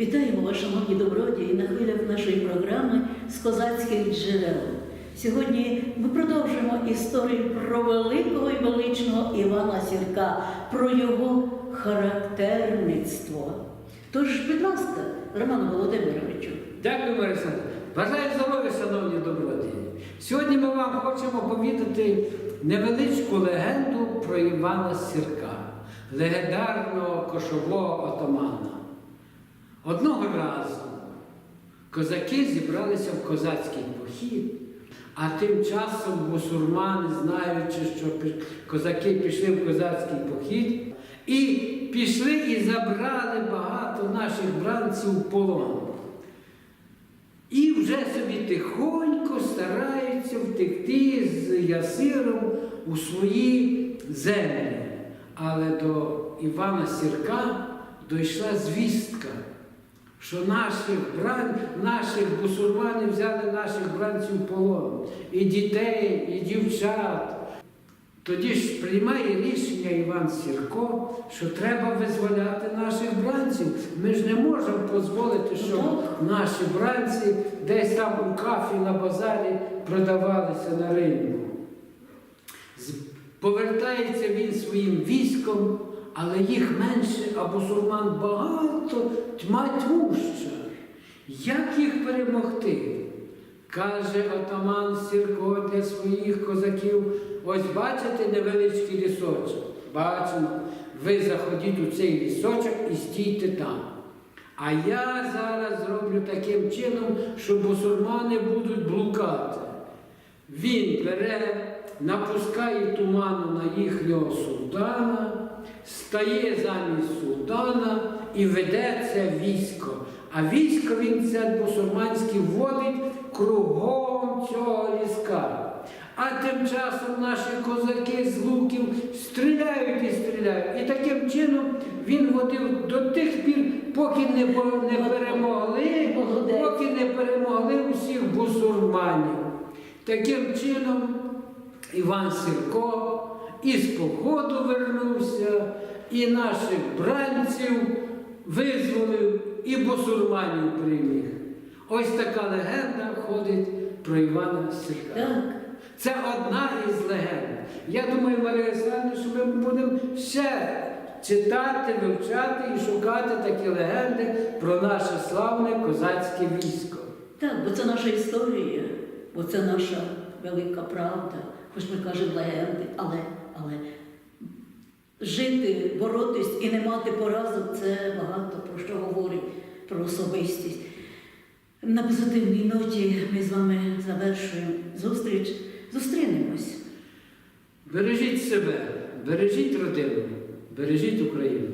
Вітаємо вас, шановні добродії, на хвилях нашої програми з козацьких джерел. Сьогодні ми продовжуємо історію про великого і величного Івана Сірка, про його характерництво. Тож, будь ласка, Роман Володимировичу, Дякую, Мариса. Бажаю здоров'я, шановні добродії. Сьогодні ми вам хочемо повідати невеличку легенду про Івана Сірка, легендарного кошового отамана. Одного разу козаки зібралися в козацький похід, а тим часом бусурмани, знаючи, що козаки пішли в козацький похід, і пішли і забрали багато наших бранців полон. І вже собі тихонько стараються втекти з Ясиром у свої землі. Але до Івана Сірка дійшла звістка, що наших бран, наших бусурманів взяли наших бранців в полон. І дітей, і дівчат. Тоді ж приймає рішення Іван Сірко, що треба визволяти наших бранців. Ми ж не можемо дозволити, щоб наші бранці десь там у кафі на базарі продавалися на ринку. Повертається він своїм військом, але їх менше, а бусурман багато, тьма тьмуща. Як їх перемогти? Каже отаман Сірко для своїх козаків, ось бачите невеличкий лісочок. Бачимо, ви заходіть у цей лісочок і стійте там. А я зараз зроблю таким чином, що бусурмани будуть блукати. Він бере, напускає туману на їхнього султана, стає замість султана і веде це військо. А військо він це бусурманське вводить кругом цього ліска. А тим часом наші козаки з луків стріляють і стріляють. І таким чином він водив до тих пір, поки не, не перемогли, поки не перемогли усіх бусурманів. Таким чином Іван Сірко із походу вернувся, і наших бранців визволив, і бусурманів приміг. Ось така легенда ходить про Івана Сірка. так, Це одна із легенд. Я думаю, Марія Олександровна, що ми будемо ще читати, вивчати і шукати такі легенди про наше славне козацьке військо. так, бо це наша історія, бо це наша велика правда. Хоч ми кажемо легенди, але, але жити, боротись і не мати поразок це багато про що говорить про особистість. На позитивній ноті ми з вами завершуємо зустріч. Зустрінемось. Бережіть себе, бережіть родину, бережіть Україну.